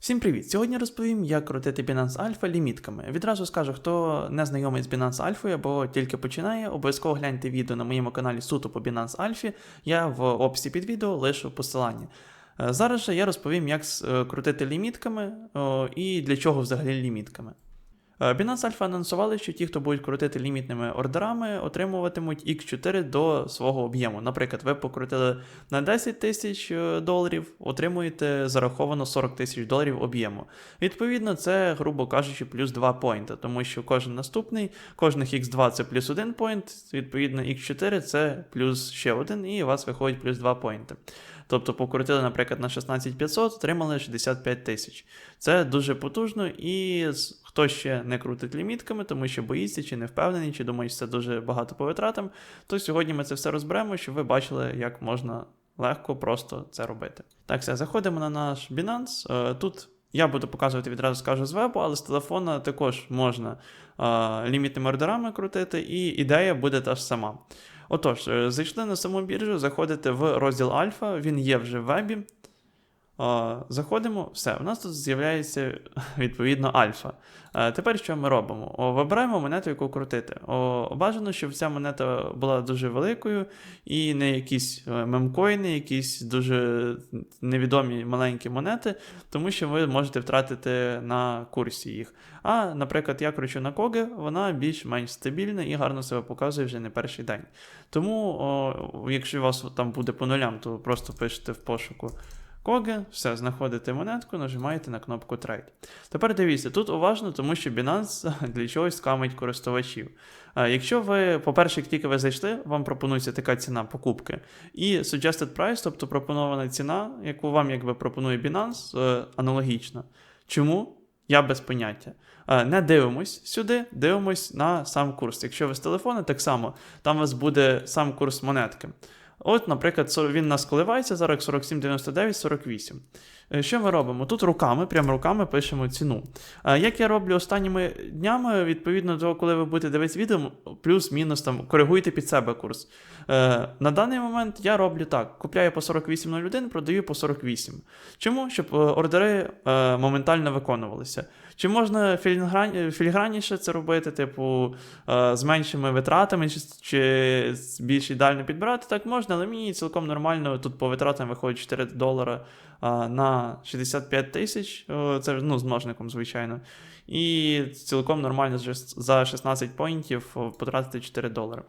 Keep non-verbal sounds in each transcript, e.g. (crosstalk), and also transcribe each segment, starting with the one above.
Всім привіт! Сьогодні розповім, як крутити Binance Alpha лімітками. Відразу скажу, хто не знайомий з Binance Alpha або тільки починає, обов'язково гляньте відео на моєму каналі суто по Binance Alpha. Я в описі під відео лишу посилання. Е, Зараз же я розповім, як е, крутити лімітками і для чого взагалі лімітками. Е, Binance Alpha анонсували, що ті, хто будуть крутити лімітними ордерами, отримуватимуть X4 до свого об'єму. Наприклад, ви покрутили на 10 тисяч е, доларів, отримуєте зараховано 40 тисяч доларів об'єму. Відповідно, це, грубо кажучи, плюс 2 поінти, тому що кожен наступний, кожних X2 це плюс 1 поінт, відповідно, X4 це плюс ще один, і у вас виходить плюс 2 поінти. Тобто покрутили, наприклад, на 16500, отримали 65 тисяч. Це дуже потужно, і хто ще не крутить лімітками, тому що боїться, чи не впевнений, чи думає, що це дуже багато по витратам, то сьогодні ми це все розберемо, щоб ви бачили, як можна легко просто це робити. Так, все, заходимо на наш Binance. Е, Тут я буду показувати відразу скажу з вебу, але з телефона також можна е, лімітними ордерами крутити, і ідея буде та ж сама. Отож, е, зайшли на саму біржу, заходите в розділ Альфа, він є вже в вебі. Заходимо, все, у нас тут з'являється (laughs) відповідно альфа. Е, Тепер що ми робимо? Вибираємо монету, яку крутити. Бажано, щоб ця монета була дуже великою і не якісь е, мемкоїни, якісь дуже невідомі маленькі монети, тому що ви можете втратити на курсі їх. А, наприклад, я кручу на Коги, вона більш-менш стабільна і гарно себе показує вже не перший день. Тому, якщо у вас там буде по нулям, то просто пишете в пошуку. Коги, все, знаходите монетку, нажимаєте на кнопку Trade. Тепер дивіться, тут уважно, тому що Binance (laughs) для чогось скамить користувачів. Якщо ви, по-перше, як тільки ви зайшли, вам пропонується така ціна покупки. І suggested price, тобто пропонована ціна, яку вам якби пропонує Binance, е, аналогічна. Чому? Я без поняття. Е, Не дивимось сюди, дивимось на сам курс. Якщо ви з телефону, так само, там у вас буде сам курс монетки. От, наприклад, він нас коливається зараз 47,99, 48. Е, Що ми робимо? Тут руками, прямо руками пишемо ціну. Е, Як я роблю останніми днями, відповідно до того, коли ви будете дивитися відео, плюс-мінус там коригуйте під себе курс. Е, На даний момент я роблю так: купляю по 48,01, продаю по 48. Чому? Щоб е, ордери моментально виконувалися. Чи можна філігран... філігранніше це робити, типу, з меншими витратами, чи, більш ідеально підбирати? Так можна, але мені цілком нормально. Тут по витратам виходить 4 долара на 65 тисяч. Це ну, з множником, звичайно. І цілком нормально за 16 поінтів потратити 4 долари.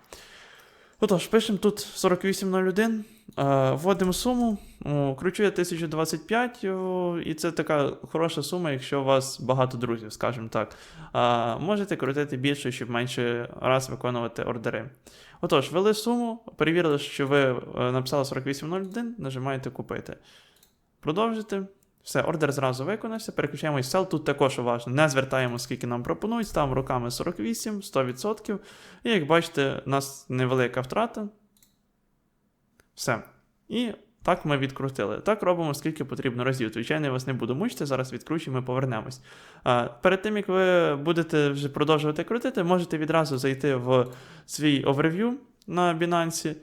Отож, пишемо тут 4801, е, вводимо суму, о, кручу я 1025, і це така хороша сума, якщо у вас багато друзів, скажімо так. Е, можете крутити більше, щоб менше раз виконувати ордери. Отож, ввели суму, перевірили, що ви е, написали 4801, нажимаєте купити. Продовжити. Все, ордер зразу виконався, переключаємось в сел. Тут також уважно. Не звертаємо, скільки нам пропонують, ставимо руками 48, 100%. І як бачите, у нас невелика втрата. Все. І так ми відкрутили. Так робимо, скільки потрібно разів. Звичайно, я вас не буду мучити, зараз відкручуємо і повернемось. Перед тим, як ви будете вже продовжувати крутити, можете відразу зайти в свій оверв'ю на Binance,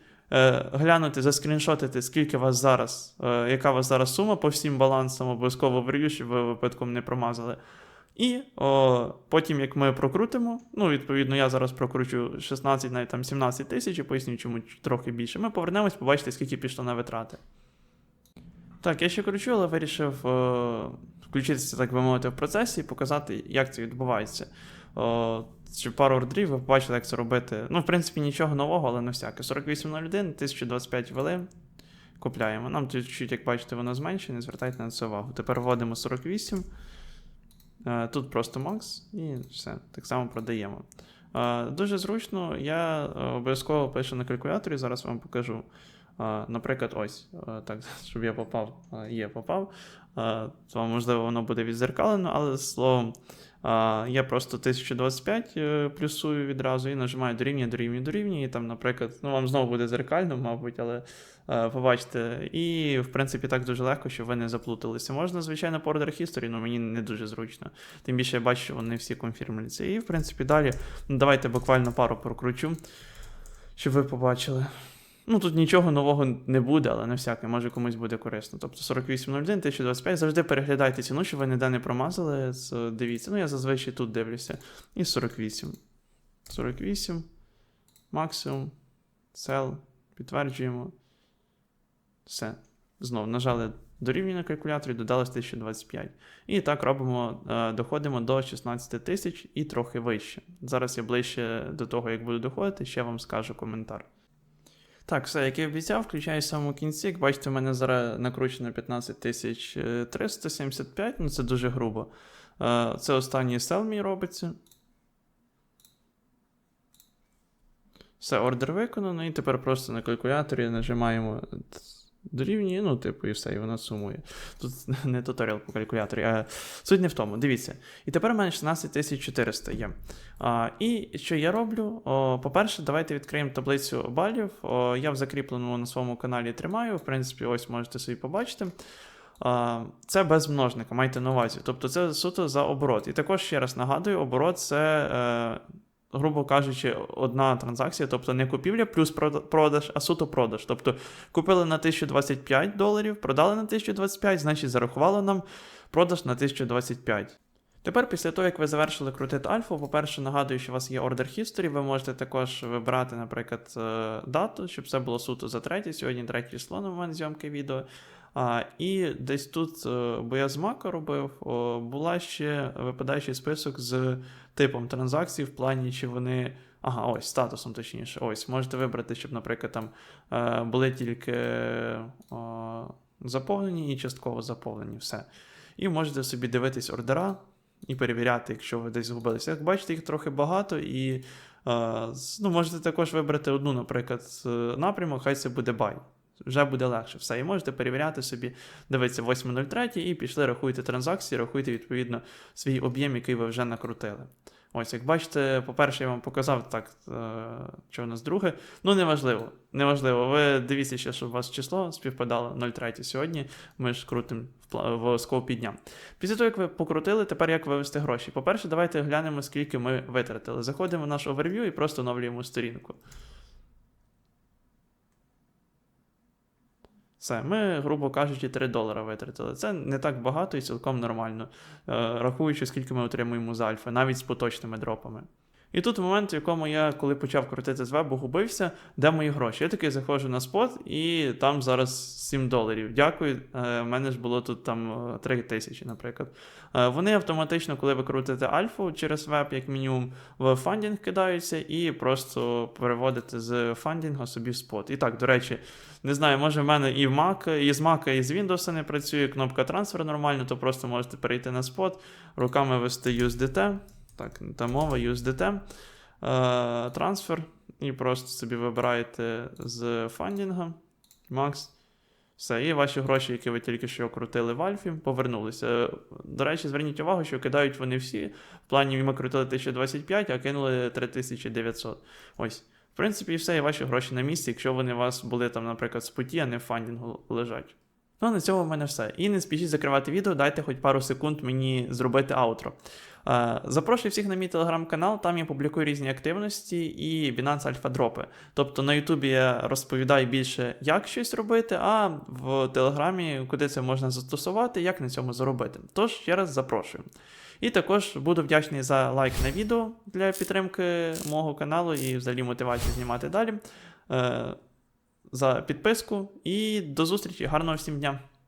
глянути, заскріншотити, скільки вас зараз, е, яка у вас зараз сума по всім балансам, обов'язково оверв'ю, щоб ви випадком не промазали. І о, потім, як ми прокрутимо, ну, відповідно, я зараз прокручу 16, навіть там 17 тисяч, і поясню, чому трохи більше. Ми повернемось, побачите, скільки пішло на витрати. Так, я ще кручу, але вирішив е, включитися, так би мовити, в процесі і показати, як це відбувається. О, ще пару ордерів, ви побачили, як це робити. Ну, в принципі, нічого нового, але не всяке. 4801, 1025 ввели. Купляємо. Нам тут чуть, як бачите, воно зменшене, звертайте на це увагу. Тепер вводимо 48. Е, Тут просто макс і все. Так само продаємо. Е, Дуже зручно, я е, обов'язково пишу на калькуляторі, зараз вам покажу. Наприклад, ось, так, (laughs) щоб я попав, є попав. То, можливо, воно буде відзеркалено, але словом, я просто 1025 е, плюсую відразу і нажимаю дорівнює, дорівнює, дорівнює. І там, наприклад, ну вам знову буде зеркально, мабуть, але е, побачите. І, в принципі, так дуже легко, щоб ви не заплуталися. Можна, звичайно, по ордер history, але мені не дуже зручно. Тим більше я бачу, що вони всі конфірмуються. І, в принципі, далі. Ну, давайте буквально пару прокручу, щоб ви побачили. Ну, тут нічого нового не буде, але не всяке, може комусь буде корисно. Тобто 48.01, 1025. Завжди переглядайте ціну, щоб ви ніде не промазали. Дивіться. Ну, я зазвичай тут дивлюся. І 48. 48. Максимум. Сел. Підтверджуємо. Все. Знову нажали дорівнює на калькуляторі, додали 1025. І так робимо, е, доходимо до 16 тисяч і трохи вище. Зараз я ближче до того, як буду доходити, ще вам скажу коментар. Так, все, як і обіцяв, включаю в самому кінці. Як бачите, в мене зараз накручено 15 тисяч 375, ну це дуже грубо. Е, Це останній сел мій робиться. Все, ордер виконано, і тепер просто на калькуляторі нажимаємо дорівнює, ну, типу, і все, і воно сумує. Тут (laughs) не туторіал по калькуляторі, а суть не в тому. Дивіться. І тепер у мене 16400 є. А, і що я роблю? По-перше, давайте відкриємо таблицю балів. О, я в закріпленому на своєму каналі тримаю. В принципі, ось можете собі побачити. Це без множника, майте на увазі. Тобто це суто за оборот. І також ще раз нагадую, оборот це. Е, Грубо кажучи, одна транзакція, тобто не купівля плюс продаж, а суто продаж. Тобто купили на 1025 доларів, продали на 1025, значить зарахувало нам продаж на 1025. Тепер, після того, як ви завершили крутити альфу, по-перше, нагадую, що у вас є Order History, ви можете також вибирати, наприклад, е, дату, щоб це було суто за третє. Сьогодні третє число на момент зйомки відео. А, і десь тут, е, бо я з Мака робив, була ще випадаючий список з типом транзакцій, в плані, чи вони. Ага, ось, статусом точніше. Ось, можете вибрати, щоб, наприклад, там е, були тільки заповнені і частково заповнені. Все. І можете собі дивитись ордера і перевіряти, якщо ви десь згубилися. Як бачите, їх трохи багато, і е, ну, можете також вибрати одну, наприклад, напрямок, хай це буде бай. Вже буде легше все. І можете перевіряти собі, дивіться 8.03 і пішли, рахуйте транзакції, рахуйте відповідно свій об'єм, який ви вже накрутили. Ось, як бачите, по-перше, я вам показав так, е, що у нас друге. Ну, неважливо. Неважливо. Ви дивіться ще, щоб у вас число співпадало 0,3 сьогодні. Ми ж крутимо в, в скопі дня. Після того, як ви покрутили, тепер як вивести гроші. По-перше, давайте глянемо, скільки ми витратили. Заходимо в наш оверв'ю і просто оновлюємо сторінку. Все, ми, грубо кажучи, 3 долара витратили. Це не так багато і цілком нормально, е, рахуючи, скільки ми отримуємо з альфа, навіть з поточними дропами. І тут момент, в якому я, коли почав крутити з вебу, губився, де мої гроші. Я такий заходжу на спот, і там зараз 7 доларів. Дякую. У мене ж було тут там е, 3 тисячі, наприклад. Е, Вони автоматично, коли ви крутите альфу через веб, як мінімум, в фандінг кидаються і просто переводите з фандінгу собі в спот. І так, до речі, не знаю, може в мене і в Mac, і з Mac, і з Windows не працює кнопка трансфер нормально, то просто можете перейти на спот, руками ввести USDT. Так, та мова USDT, е, трансфер, і просто собі вибираєте з фандінга, Max. Все, і ваші гроші, які ви тільки що крутили в Альфі, повернулися. До речі, зверніть увагу, що кидають вони всі. В плані ми крутили 1025, а кинули 3900. Ось. В принципі, і все, і ваші гроші на місці, якщо вони у вас були там, наприклад, в путі, а не в фандінгу лежать. Ну, на цьому в мене все. І не спішіть закривати відео, дайте хоч пару секунд мені зробити аутро. Е, Запрошую всіх на мій телеграм-канал, там я публікую різні активності і Binance Alpha дропи. Тобто на Ютубі я розповідаю більше, як щось робити, а в Телеграмі, куди це можна застосувати, як на цьому заробити. Тож ще раз запрошую. І також буду вдячний за лайк на відео для підтримки мого каналу і взагалі мотивації знімати далі. За підписку і до зустрічі. Гарного всім дня!